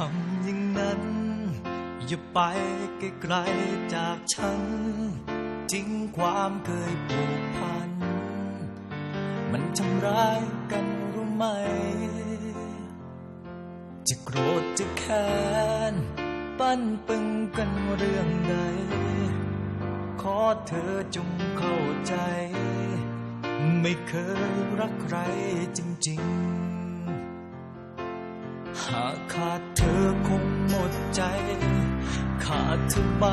ทำอย่างนั้น อย่าไปไกลๆจากฉัน จริงความเคยผูกพัน มันทำร้ายกันรู้ไหม จะโกรธจะแค้นปั้นปึงกันเรื่องใด ขอเธอจงเข้าใจ ไม่เคยรักใครจริง ๆ หากขาดเธอคงหมดใจ ขาดเธอไป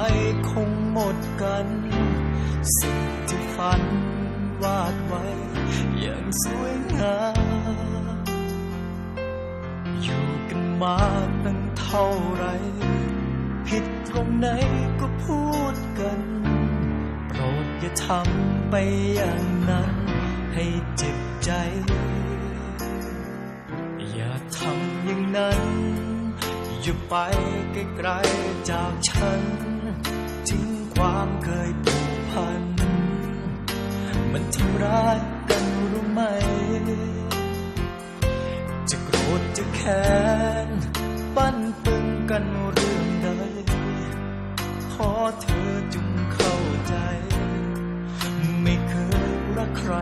คงหมดกัน สิ่งที่ฝันวาดไว้ อย่างสวยงามอยู่กันมาตั้งเท่าไรผิดตรงไหนก็พูดกัน โปรดอย่าทำไปอย่างนั้น อย่าไปไกลๆจากฉัน ทิ้งความเคยผูกพัน มันทำร้ายกันรู้ไหม จะโกรธจะแค้น ปั้นปึงกันเรื่องใดขอเธอจงเข้าใจ ไม่เคยรักใคร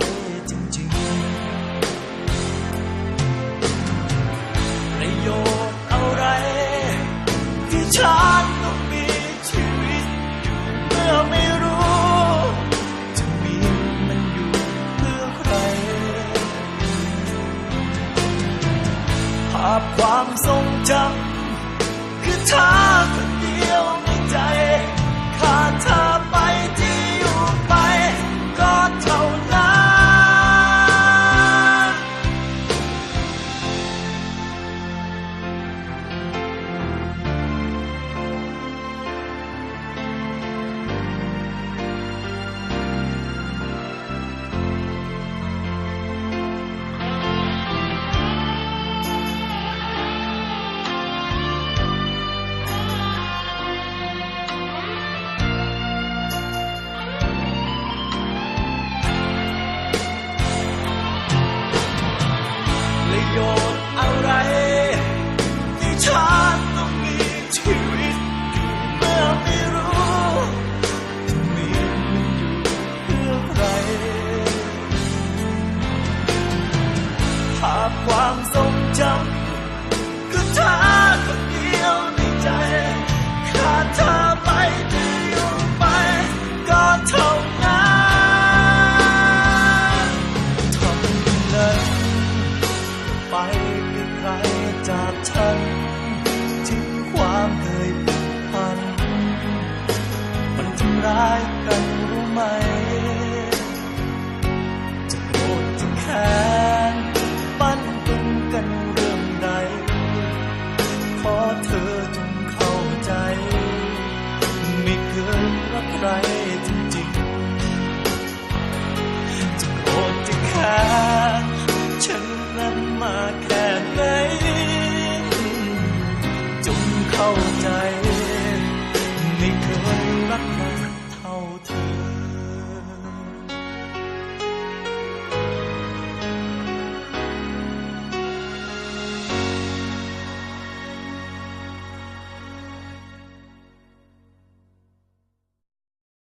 ภา ประโยชน์อะไร ที่ฉันต้องมีชีวิตอยู่เมื่อไม่รู้มีมันอยู่เพื่อใครภาพความทรงจำ ไปให้ใครจากฉันทิ้งความเคยผูกพัน มันทำร้ายกันรู้ไหม จะโกรธจะแค้นปั้นตึงกันเรื่องใด ขอเธอจงเข้าใจ ไม่เคยรักใคร 天。